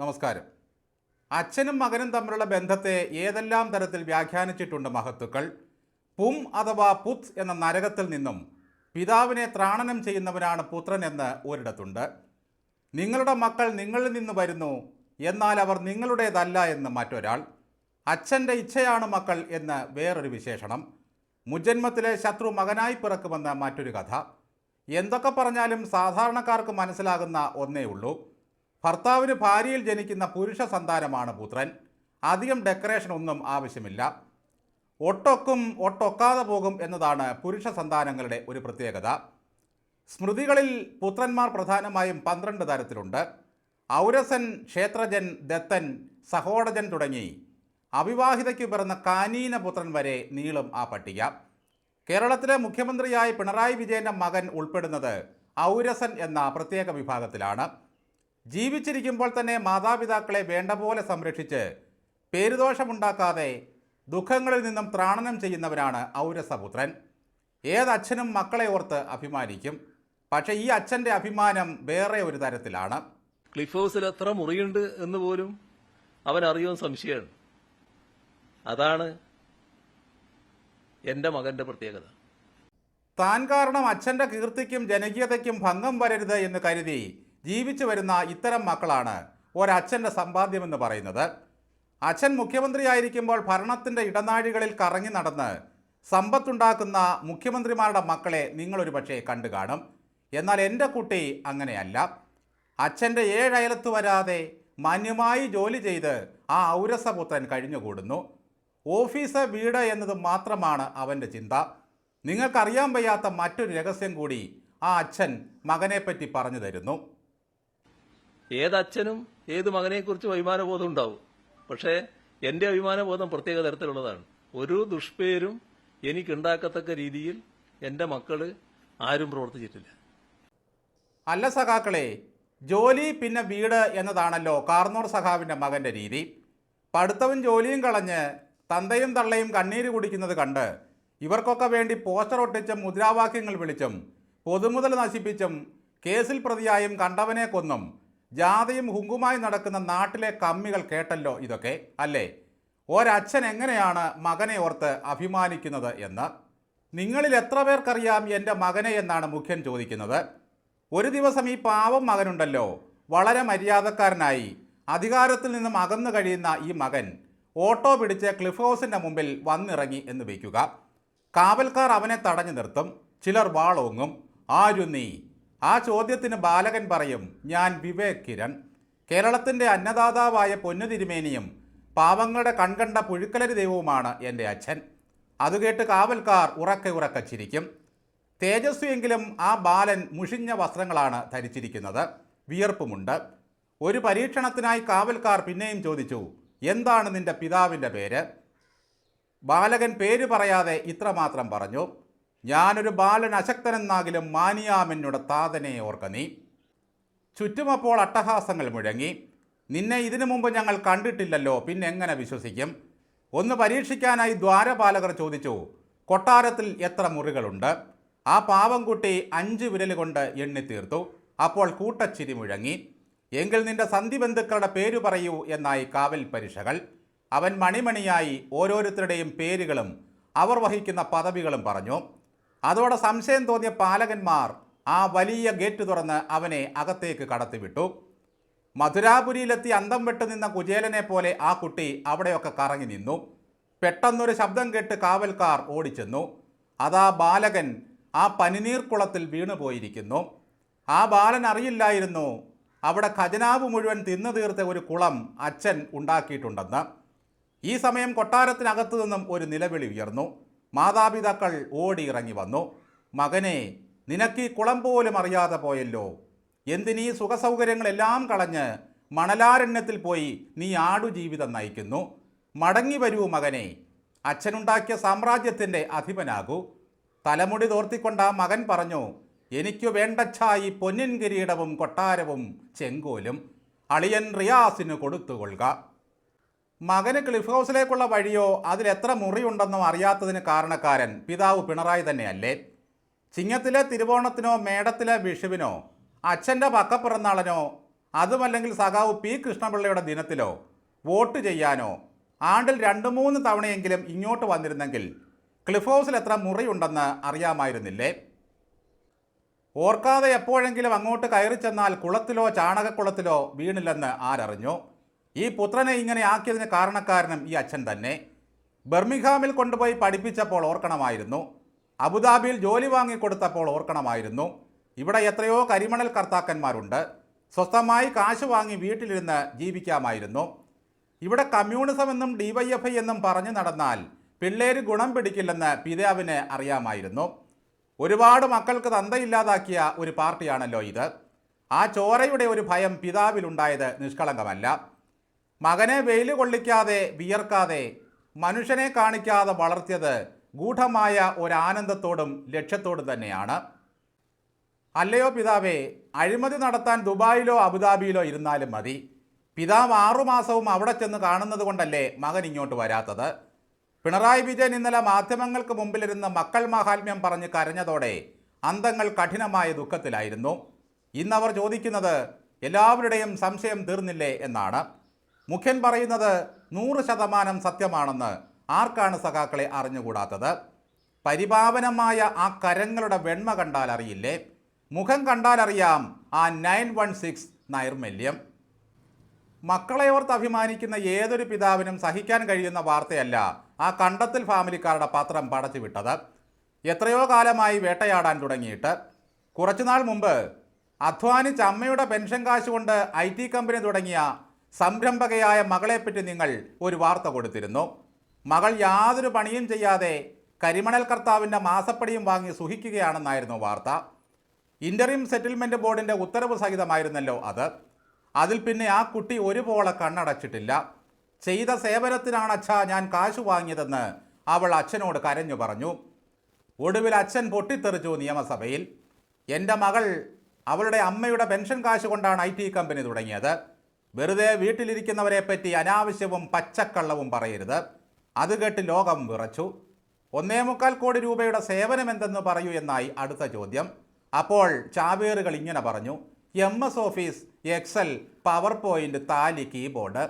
നമസ്കാരം. അച്ഛനും മകനും തമ്മിലുള്ള ബന്ധത്തെ ഏതെല്ലാം തരത്തിൽ വ്യാഖ്യാനിച്ചിട്ടുണ്ട് മഹത്തുക്കൾ? പും അഥവാ പുത് എന്ന നരകത്തിൽ നിന്നും പിതാവിനെ ത്രാണനം ചെയ്യുന്നവനാണ് പുത്രൻ എന്ന് ഒരിടത്തുണ്ട്. നിങ്ങളുടെ മക്കൾ നിങ്ങളിൽ നിന്ന് വരുന്നു എന്നാൽ അവർ നിങ്ങളുടേതല്ല എന്ന് മറ്റൊരാൾ. അച്ഛന്റെ ഇച്ഛയാണ് മക്കൾ എന്ന് വേറൊരു വിശേഷണം. മുജന്മത്തിലെ ശത്രു മകനായി പിറക്കുമെന്ന് മറ്റൊരു കഥ. എന്തൊക്കെ പറഞ്ഞാലും സാധാരണക്കാർക്ക് മനസ്സിലാകുന്ന ഒന്നേ ഉള്ളൂ. ഭർത്താവിന് ഭാര്യയിൽ ജനിക്കുന്ന പുരുഷ സന്താനമാണ് പുത്രൻ. അധികം ഡെക്കറേഷൻ ഒന്നും ആവശ്യമില്ല. ഒട്ടൊക്കും ഒട്ടൊക്കാതെ പോകും എന്നതാണ് പുരുഷ സന്താനങ്ങളുടെ ഒരു പ്രത്യേകത. സ്മൃതികളിൽ പുത്രന്മാർ പ്രധാനമായും പന്ത്രണ്ട് തരത്തിലുണ്ട്. ഔരസൻ ക്ഷേത്രജൻ ദത്തൻ സഹോടജൻ തുടങ്ങി അവിവാഹിതയ്ക്ക് പിറന്ന കാനീന പുത്രൻ വരെ നീളും ആ പട്ടിക. കേരളത്തിലെ മുഖ്യമന്ത്രിയായി പിണറായി വിജയന്റെ മകൻ ഉൾപ്പെടുന്നത് ഔരസൻ എന്ന പ്രത്യേക വിഭാഗത്തിലാണ്. ജീവിച്ചിരിക്കുമ്പോൾ തന്നെ മാതാപിതാക്കളെ വേണ്ട പോലെ സംരക്ഷിച്ച് പേരുദോഷമുണ്ടാക്കാതെ ദുഃഖങ്ങളിൽ നിന്നും ത്രാണനം ചെയ്യുന്നവനാണ് ഔരസപുത്രൻ. ഏതച്ഛനും മക്കളെ ഓർത്ത് അഭിമാനിക്കും. പക്ഷേ ഈ അച്ഛന്റെ അഭിമാനം വേറെ ഒരു തരത്തിലാണ്. ക്ലിഫ് ഹൗസിൽ എത്ര മുറിയുണ്ട് എന്ന് പോലും അവൻ അറിയുവാൻ സംശയമാണ്. അതാണ് എന്റെ മകന്റെ പ്രത്യേകത. താൻ കാരണം അച്ഛന്റെ കീർത്തിക്കും ജനകീയതയ്ക്കും ഭംഗം വരരുത് എന്ന് കരുതി ജീവിച്ചു വരുന്ന ഇത്തരം മക്കളാണ് ഒരച്ഛന്റെ സമ്പാദ്യമെന്ന് പറയുന്നത്. അച്ഛൻ മുഖ്യമന്ത്രിയായിരിക്കുമ്പോൾ ഭരണത്തിന്റെ ഇടനാഴികളിൽ കറങ്ങി നടന്ന് സമ്പത്തുണ്ടാക്കുന്ന മുഖ്യമന്ത്രിമാരുടെ മക്കളെ നിങ്ങളൊരു പക്ഷേ കണ്ടു കാണും എന്നാൽ എന്റെ കുട്ടി അങ്ങനെയല്ല. അച്ഛന്റെ ഏഴയലത്ത് വരാതെ മാന്യമായി ജോലി ചെയ്ത് ആ ഔരസപുത്രൻ കഴിഞ്ഞുകൂടുന്നു. ഓഫീസ് വീട് എന്നത് മാത്രമാണ് അവന്റെ ചിന്ത. നിങ്ങൾക്കറിയാൻ വയ്യാത്ത മറ്റൊരു രഹസ്യം കൂടി ആ അച്ഛൻ മകനെപ്പറ്റി പറഞ്ഞു തരുന്നു. ഏതച്ഛനും ഏത് മകനെക്കുറിച്ചും അഭിമാനബോധം ഉണ്ടാവും. പക്ഷേ എന്റെ അഭിമാനബോധം പ്രത്യേക തരത്തിലുള്ളതാണ്. ഒരു ദുഷ്പേരും എനിക്കുണ്ടാക്കത്തക്ക രീതിയിൽ എന്റെ മക്കൾ ആരും പ്രവർത്തിച്ചിട്ടില്ല. അല്ല സഖാക്കളെ ജോലി പിന്നെ വീട് എന്നതാണല്ലോ കാർന്നൂർ സഖാവിന്റെ മകന്റെ രീതി. പഠിത്തവും ജോലിയും കളഞ്ഞ് തന്തയും തള്ളയും കണ്ണീര് കുടിക്കുന്നത് കണ്ട് ഇവർക്കൊക്കെ വേണ്ടി പോസ്റ്റർ ഒട്ടിച്ചും മുദ്രാവാക്യങ്ങൾ വിളിച്ചും പൊതുമുതൽ നശിപ്പിച്ചും കേസിൽ പ്രതിയായും കണ്ടവനെ കൊന്നും ജാതിയും ഹുങ്കുമായി നടക്കുന്ന നാട്ടിലെ കമ്മികൾ കേട്ടല്ലോ ഇതൊക്കെ അല്ലേ? ഒരച്ഛൻ എങ്ങനെയാണ് മകനെ ഓർത്ത് അഭിമാനിക്കുന്നത് എന്ന്? നിങ്ങളിൽ എത്ര പേർക്കറിയാം എന്റെ മകനെ എന്നാണ് മുഖ്യൻ ചോദിക്കുന്നത്. ഒരു ദിവസം ഈ പാവം മകനുണ്ടല്ലോ വളരെ മര്യാദക്കാരനായി. അധികാരത്തിൽ നിന്നും അകന്നു കഴിയുന്ന ഈ മകൻ ഓട്ടോ പിടിച്ച് ക്ലിഫ് ഹൗസിന്റെ മുമ്പിൽ വന്നിറങ്ങി എന്ന് വയ്ക്കുക. കാവൽക്കാർ അവനെ തടഞ്ഞു നിർത്തും ചിലർ വാളോങ്ങും ആരു നീ ആ ചോദ്യത്തിന് ബാലകൻ പറയും ഞാൻ വിവേക് കിരൺ കേരളത്തിന്റെ അന്നദാതാവായ പൊന്നുതിരുമേനിയും പാവങ്ങളുടെ കൺകണ്ട പുഴുക്കലരി ദൈവവുമാണ് എന്റെ അച്ഛൻ. അത് കേട്ട് കാവൽക്കാർ ഉറക്കെ ഉറക്കെ ചിരിക്കും. തേജസ്വിയെങ്കിലും ആ ബാലൻ മുഷിഞ്ഞ വസ്ത്രങ്ങളാണ് ധരിച്ചിരിക്കുന്നത്. വിയർപ്പുമുണ്ട്. ഒരു പരീക്ഷണത്തിനായി കാവൽക്കാർ പിന്നെയും ചോദിച്ചു എന്താണ് നിന്റെ പിതാവിന്റെ പേര്? ബാലകൻ പേര് പറയാതെ ഇത്രമാത്രം പറഞ്ഞു ഞാനൊരു ബാലൻ അശക്തനെന്നാകിലും മാനിയാമെന്നുടെ താതനെ ഓർക്ക നീ. ചുറ്റുമപ്പോൾ അട്ടഹാസങ്ങൾ മുഴങ്ങി. നിന്നെ ഇതിനു മുമ്പ് ഞങ്ങൾ കണ്ടിട്ടില്ലല്ലോ പിന്നെ എങ്ങനെ വിശ്വസിക്കും? ഒന്ന് പരീക്ഷിക്കാനായി ദ്വാരപാലകർ ചോദിച്ചു കൊട്ടാരത്തിൽ എത്ര മുറികളുണ്ട്? ആ പാവംകുട്ടി അഞ്ച് വിരൽ കൊണ്ട് എണ്ണിത്തീർത്തു അപ്പോൾ കൂട്ടച്ചിരി മുഴങ്ങി. എങ്കിൽ നിന്റെ സന്ധി ബന്ധുക്കളുടെ പേര് പറയൂ എന്നായി കാവൽ പരീക്ഷകൾ. അവൻ മണിമണിയായി ഓരോരുത്തരുടെയും പേരുകളും അവർ വഹിക്കുന്ന പദവികളും പറഞ്ഞു. അതോടെ സംശയം തോന്നിയ പാലകന്മാർ ആ വലിയ ഗേറ്റ് തുറന്ന് അവനെ അകത്തേക്ക് കടത്തിവിട്ടു. മധുരാപുരിയിലെത്തി അന്തം വിട്ടു നിന്ന കുചേലനെ പോലെ ആ കുട്ടി അവിടെയൊക്കെ കറങ്ങി നിന്നു. പെട്ടെന്നൊരു ശബ്ദം കേട്ട് കാവൽക്കാർ ഓടിച്ചെന്നു. അതാ ബാലകൻ ആ പനിനീർക്കുളത്തിൽ വീണുപോയിരിക്കുന്നു ആ ബാലൻ അറിയില്ലായിരുന്നു അവിടെ ഖജനാവ് മുഴുവൻ തിന്നു തീർത്ത ഒരു കുളം അച്ഛൻ ഉണ്ടാക്കിയിട്ടുണ്ടെന്ന്. ഈ സമയം കൊട്ടാരത്തിനകത്തു നിന്നും ഒരു നിലവിളി ഉയർന്നു. മാതാപിതാക്കൾ ഓടിയിറങ്ങി വന്നു. മകനെ നിനക്ക് ഈ കുളം പോലും അറിയാതെ പോയല്ലോ. എന്തിനീ സുഖസൗകര്യങ്ങളെല്ലാം കളഞ്ഞ് മണലാരണ്യത്തിൽ പോയി നീ ആടുജീവിതം നയിക്കുന്നു. മടങ്ങി വരൂ മകനെ. അച്ഛനുണ്ടാക്കിയ സാമ്രാജ്യത്തിന്റെ അധിപനാകൂ. തലമുടി തോർത്തിക്കൊണ്ട് ആ മകൻ പറഞ്ഞു എനിക്കു വേണ്ടച്ചായി പൊന്നിൻ കിരീടവും കൊട്ടാരവും ചെങ്കോലും. അളിയൻ റിയാസിന് കൊടുത്തുകൊള്ളുക. മകന് ക്ലിഫ് ഹൗസിലേക്കുള്ള വഴിയോ? അതിൽ എത്ര മുറിയുണ്ടെന്നോ അറിയാത്തതിന് കാരണക്കാരൻ പിതാവ് പിണറായി തന്നെയല്ലേ? ചിങ്ങത്തിലെ തിരുവോണത്തിനോ മേടത്തിലെ വിഷുവിനോ അച്ഛന്റെ പക്കപ്പിറന്നാളനോ അതുമല്ലെങ്കിൽ സഖാവ് പി കൃഷ്ണപിള്ളയുടെ ദിനത്തിലോ വോട്ട് ചെയ്യാനോ ആണ്ടിൽ രണ്ട് മൂന്ന് തവണയെങ്കിലും ഇങ്ങോട്ട് വന്നിരുന്നെങ്കിൽ ക്ലിഫ് ഹൗസിൽ എത്ര മുറിയുണ്ടെന്ന് അറിയാമായിരുന്നില്ലേ? ഓർക്കാതെ എപ്പോഴെങ്കിലും അങ്ങോട്ട് കയറി ചെന്നാൽ കുളത്തിലോ ചാണകക്കുളത്തിലോ വീണില്ലെന്ന് ആരറിഞ്ഞു? ഈ പുത്രനെ ഇങ്ങനെ ആക്കിയതിന് കാരണക്കാരനും ഈ അച്ഛൻ തന്നെ. ബർമിംഗ്ഹാമിൽ കൊണ്ടുപോയി പഠിപ്പിച്ചപ്പോൾ ഓർക്കണമായിരുന്നു. അബുദാബിയിൽ ജോലി വാങ്ങിക്കൊടുത്തപ്പോൾ ഓർക്കണമായിരുന്നു. ഇവിടെ എത്രയോ കരിമണൽ കർത്താക്കന്മാരുണ്ട്. സ്വസ്ഥമായി കാശ് വാങ്ങി വീട്ടിലിരുന്ന് ജീവിക്കാമായിരുന്നു. ഇവിടെ കമ്മ്യൂണിസം എന്നും ഡിവൈഎഫ്ഐ എന്നും പറഞ്ഞു നടന്നാൽ പിള്ളേര് ഗുണം പിടിക്കില്ലെന്ന് പിതാവിന് അറിയാമായിരുന്നു. ഒരുപാട് മക്കൾക്ക് തന്തയില്ലാതാക്കിയ ഒരു പാർട്ടിയാണല്ലോ ഇത്. ആ ചോരയുടെ ഒരു ഭയം പിതാവിലുണ്ടായത് നിഷ്കളങ്കമല്ല. മകനെ വെയിൽ കൊള്ളിക്കാതെ വിയർക്കാതെ മനുഷ്യനെ കാണിക്കാതെ വളർത്തിയത് ഗൂഢമായ ഒരാനന്ദത്തോടും ലക്ഷ്യത്തോടും തന്നെയാണ്. അല്ലയോ പിതാവേ അഴിമതി നടത്താൻ ദുബായിലോ അബുദാബിയിലോ ഇരുന്നാലും മതി. പിതാവ് ആറുമാസവും അവിടെ ചെന്ന് കാണുന്നത് കൊണ്ടല്ലേ മകൻ ഇങ്ങോട്ട് വരാത്തത്? പിണറായി വിജയൻ ഇന്നലെ മാധ്യമങ്ങൾക്ക് മുമ്പിലിരുന്ന് മക്കൾ മാഹാത്മ്യം പറഞ്ഞ് കരഞ്ഞതോടെ അന്തങ്ങൾ കഠിനമായ ദുഃഖത്തിലായിരുന്നു. ഇന്നവർ ചോദിക്കുന്നത് എല്ലാവരുടെയും സംശയം തീർന്നില്ലേ? എന്നാണ്. മുഖ്യൻ പറയുന്നത് നൂറ് ശതമാനം സത്യമാണെന്ന് ആർക്കാണ് സഖാക്കളെ അറിഞ്ഞുകൂടാത്തത്? പരിപാവനമായ ആ കരങ്ങളുടെ വെണ്മ കണ്ടാൽ അറിയില്ലേ? മുഖം കണ്ടാൽ അറിയാം ആ നയൻ വൺ സിക്സ് നൈർമല്യം. മക്കളെ ഓർത്ത് അഭിമാനിക്കുന്ന ഏതൊരു പിതാവിനും സഹിക്കാൻ കഴിയുന്ന വാർത്തയല്ല ആ കണ്ടത്തിൽ ഫാമിലിക്കാരുടെ പത്രം പടച്ചു വിട്ടത്. എത്രയോ കാലമായി വേട്ടയാടാൻ തുടങ്ങിയിട്ട്. കുറച്ചുനാൾ മുമ്പ് അധ്വാനിച്ച് അമ്മയുടെ പെൻഷൻ കാശ് കൊണ്ട് ഐ ടി കമ്പനി തുടങ്ങിയ സംരംഭകയായ മകളെപ്പറ്റി നിങ്ങൾ ഒരു വാർത്ത കൊടുത്തിരുന്നു. മകൾ യാതൊരു പണിയും ചെയ്യാതെ കരിമണൽ കർത്താവിന്റെ മാസപ്പടിയും വാങ്ങി സുഖിക്കുകയാണെന്നായിരുന്നു വാർത്ത. ഇന്ററിം സെറ്റിൽമെന്റ് ബോർഡിന്റെ ഉത്തരവ് സഹിതമായിരുന്നല്ലോ അത്. അതിൽ പിന്നെ ആ കുട്ടി ഒരുപോലെ കണ്ണടച്ചിട്ടില്ല. ചെയ്ത സേവനത്തിനാണ് അച്ഛാ ഞാൻ കാശ് വാങ്ങിയതെന്ന് അവൾ അച്ഛനോട് കരഞ്ഞു പറഞ്ഞു. ഒടുവിൽ അച്ഛൻ പൊട്ടിത്തെറിച്ചു നിയമസഭയിൽ. എന്റെ മകൾ അവളുടെ അമ്മയുടെ പെൻഷൻ കാശ് കൊണ്ടാണ് ഐ കമ്പനി തുടങ്ങിയത്. വെറുതെ വീട്ടിലിരിക്കുന്നവരെ പറ്റി അനാവശ്യവും പച്ചക്കള്ളവും പറയരുത്. അത് കേട്ട് ലോകം വിറച്ചു. ഒന്നേ മുക്കാൽ കോടി രൂപയുടെ സേവനം എന്തെന്ന് പറയൂ എന്നായി അടുത്ത ചോദ്യം. അപ്പോൾ ചാവേറുകൾ ഇങ്ങനെ പറഞ്ഞു. M S office excel power point tally keyboard.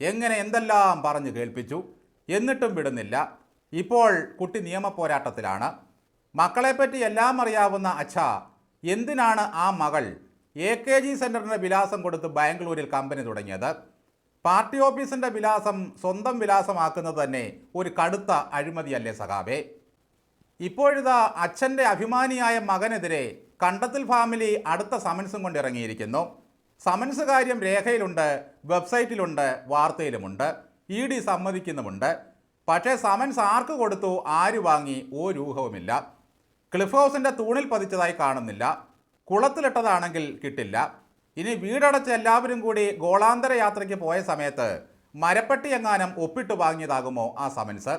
എങ്ങനെ എന്തെല്ലാം പറഞ്ഞു കേൾപ്പിച്ചു? എന്നിട്ടും വിടുന്നില്ല. ഇപ്പോൾ കുട്ടി നിയമപോരാട്ടത്തിലാണ് മക്കളെപ്പറ്റി എല്ലാം അറിയാവുന്ന അച്ഛ എന്തിനാണ് ആ മകൾ എ കെ ജി സെന്ററിന്റെ വിലാസം കൊടുത്ത് ബാംഗ്ലൂരിൽ കമ്പനി തുടങ്ങിയത്. പാർട്ടി ഓഫീസിന്റെ വിലാസം സ്വന്തം വിലാസമാക്കുന്നത് തന്നെ ഒരു കടുത്ത അഴിമതിയല്ലേ സഖാബെ ഇപ്പോഴിതാ അച്ഛന്റെ അഭിമാനിയായ മകനെതിരെ കണ്ടത്തിൽ ഫാമിലി അടുത്ത സമൻസും കൊണ്ടിറങ്ങിയിരിക്കുന്നു സമൻസ് കാര്യം രേഖയിലുണ്ട് വെബ്സൈറ്റിലുണ്ട് വാർത്തയിലുമുണ്ട് ഇ ഡി സമ്മതിക്കുന്നുമുണ്ട്. പക്ഷേ സമൻസ് ആർക്ക് കൊടുത്തു ആര് വാങ്ങി ഒരു ഊഹവുമില്ല. ക്ലിഫ് ഹൗസിന്റെ തൂണിൽ പതിച്ചതായി കാണുന്നില്ല. കുളത്തിലിട്ടതാണെങ്കിൽ കിട്ടില്ല. ഇനി വീടടച്ച് എല്ലാവരും കൂടി ഗോളാന്തര യാത്രയ്ക്ക് പോയ സമയത്ത് മരപ്പെട്ടി എങ്ങാനും ഒപ്പിട്ട് വാങ്ങിയതാകുമോ ആ സമൻസ്?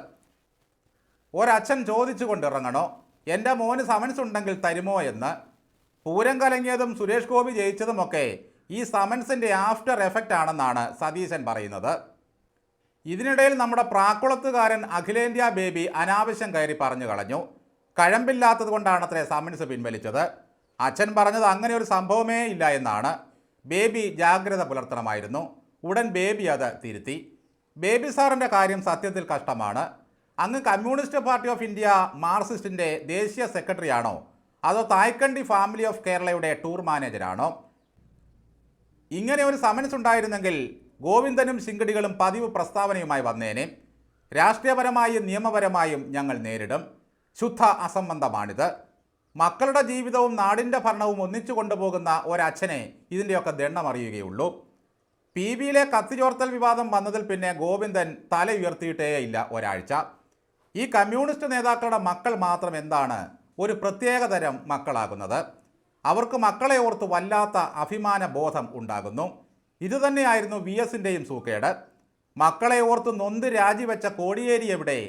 ഒരച്ഛൻ ചോദിച്ചു കൊണ്ടിറങ്ങണോ എന്റെ മോന് സമൻസ് ഉണ്ടെങ്കിൽ തരുമോ എന്ന്. പൂരം കലങ്ങിയതും സുരേഷ് ഗോപി ജയിച്ചതുമൊക്കെ ഈ സമൻസിന്റെ ആഫ്റ്റർ എഫക്റ്റ് ആണെന്നാണ് സതീശൻ പറയുന്നത്. ഇതിനിടയിൽ നമ്മുടെ പ്രാക്കുളത്തുകാരൻ അഖിലേന്ത്യാ ബേബി അനാവശ്യം കയറി പറഞ്ഞു കളഞ്ഞു. കഴമ്പില്ലാത്തത് കൊണ്ടാണത്രേ സമൻസ് പിൻവലിച്ചത്. അച്ഛൻ പറഞ്ഞത് അങ്ങനെ ഒരു സംഭവമേ ഇല്ല എന്നാണ്. ബേബി ജാഗ്രത പുലർത്തണമായിരുന്നു. ഉടൻ ബേബി അത് തിരുത്തി. ബേബി സാറിന്റെ കാര്യം സത്യത്തിൽ കഷ്ടമാണ്. അങ്ങ് കമ്മ്യൂണിസ്റ്റ് പാർട്ടി ഓഫ് ഇന്ത്യ മാർക്സിസ്റ്റിന്റെ ദേശീയ സെക്രട്ടറിയാണോ? അതോ തായ്ക്കണ്ടി ഫാമിലി ഓഫ് കേരളയുടെ ടൂർ മാനേജരാണോ? ഇങ്ങനെ ഒരു സമൻസ് ഉണ്ടായിരുന്നെങ്കിൽ ഗോവിന്ദനും ശിങ്കടികളും പതിവ് പ്രസ്താവനയുമായി വന്നേനെ. രാഷ്ട്രീയപരമായും നിയമപരമായും ഞങ്ങൾ നേരിടും. ശുദ്ധ അസംബന്ധമാണിത്. മക്കളുടെ ജീവിതവും നാടിന്റെ ഭരണവും ഒന്നിച്ചു കൊണ്ടുപോകുന്ന ഒരച്ഛനെ ഇതിന്റെയൊക്കെ ദണ്ണം അറിയുകയുള്ളൂ. പി ബിയിലെ കത്തിചോർത്തൽ വിവാദം വന്നതിൽ പിന്നെ ഗോവിന്ദൻ തല ഉയർത്തിയിട്ടേ ഇല്ല ഒരാഴ്ച. ഈ കമ്മ്യൂണിസ്റ്റ് നേതാക്കളുടെ മക്കൾ മാത്രം എന്താണ് ഒരു പ്രത്യേകതരം മക്കളാകുന്നത്? അവർക്ക് മക്കളെ ഓർത്ത് വല്ലാത്ത അഭിമാന ബോധം ഉണ്ടാകുന്നു. ഇതുതന്നെയായിരുന്നു വി എസിന്റെയും സൂക്കേട്. മക്കളെ ഓർത്ത് നൊന്ത് രാജിവെച്ച കോടിയേരി എവിടെ?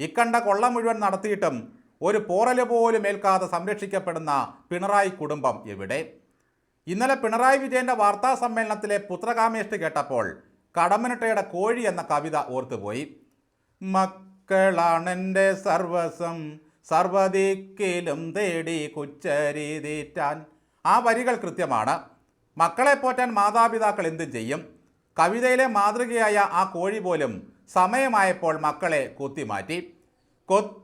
ഇക്കണ്ട കൊള്ള മുഴുവൻ നടത്തിയിട്ടും ഒരു പോറൽ പോലും ഏൽക്കാതെ സംരക്ഷിക്കപ്പെടുന്ന പിണറായി കുടുംബം എവിടെ? ഇന്നലെ പിണറായി വിജയന്റെ വാർത്താ സമ്മേളനത്തിലെ പുത്രകാമേഷ്ടി കേട്ടപ്പോൾ കടമ്മനിട്ടയുടെ കോഴി എന്ന കവിത ഓർത്തുപോയി. മക്കളാണെന്റെ സർവസം സർവദിക്കിലും തേടി കുച്ചരി തീറ്റാൻ ആ വരികൾ കൃത്യമാണ്. മക്കളെ പോറ്റാൻ മാതാപിതാക്കൾ എന്തും ചെയ്യും. കവിതയിലെ മാതൃകയായ ആ കോഴി പോലും സമയമായപ്പോൾ മക്കളെ കുത്തിമാറ്റി. കൊത്തി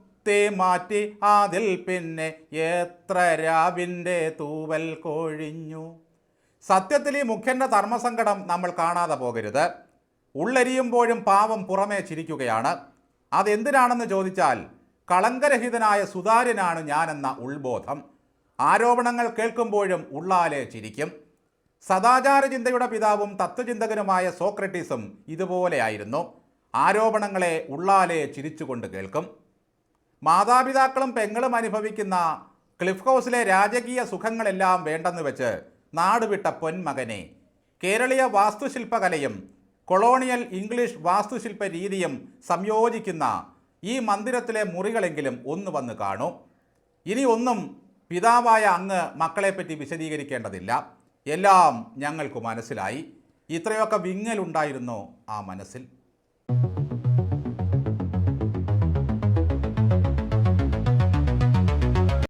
മാറ്റി അതിൽ പിന്നെ എത്ര രാവിന്റെ തൂവൽ കൊഴിഞ്ഞു. സത്യത്തിൽ ഈ മുഖ്യന്റെ ധർമ്മസങ്കടം നമ്മൾ കാണാതെ പോകരുത്. ഉള്ളരിയുമ്പോഴും പാവം പുറമേ ചിരിക്കുകയാണ്. അതെന്തിനാണെന്ന് ചോദിച്ചാൽ കളങ്കരഹിതനായ സുതാര്യനാണ് ഞാനെന്ന ഉൾബോധം. ആരോപണങ്ങൾ കേൾക്കുമ്പോഴും ഉള്ളാലെ ചിരിക്കും. സദാചാര ചിന്തയുടെ പിതാവും തത്വചിന്തകനുമായ സോക്രട്ടീസും ഇതുപോലെയായിരുന്നു. ആരോപണങ്ങളെ ഉള്ളാലെ ചിരിച്ചുകൊണ്ട് കേൾക്കും. മാതാപിതാക്കളും പെങ്ങളും അനുഭവിക്കുന്ന ക്ലിഫ് ഹൗസിലെ രാജകീയ സുഖങ്ങളെല്ലാം വേണ്ടെന്ന് വെച്ച് നാടുവിട്ട പൊന്മകനെ. കേരളീയ വാസ്തുശില്പകലയും കൊളോണിയൽ ഇംഗ്ലീഷ് വാസ്തുശില്പ രീതിയും സംയോജിക്കുന്ന ഈ മന്ദിരത്തിലെ മുറികളെങ്കിലും ഒന്ന് വന്ന് കാണൂ. ഇനി ഒന്നും പിതാവായ അങ്ങ് മക്കളെപ്പറ്റി വിശദീകരിക്കേണ്ടതില്ല. എല്ലാം ഞങ്ങൾക്ക് മനസ്സിലായി. ഇത്രയൊക്കെ വിങ്ങലുണ്ടായിരുന്നു ആ മനസ്സിൽ.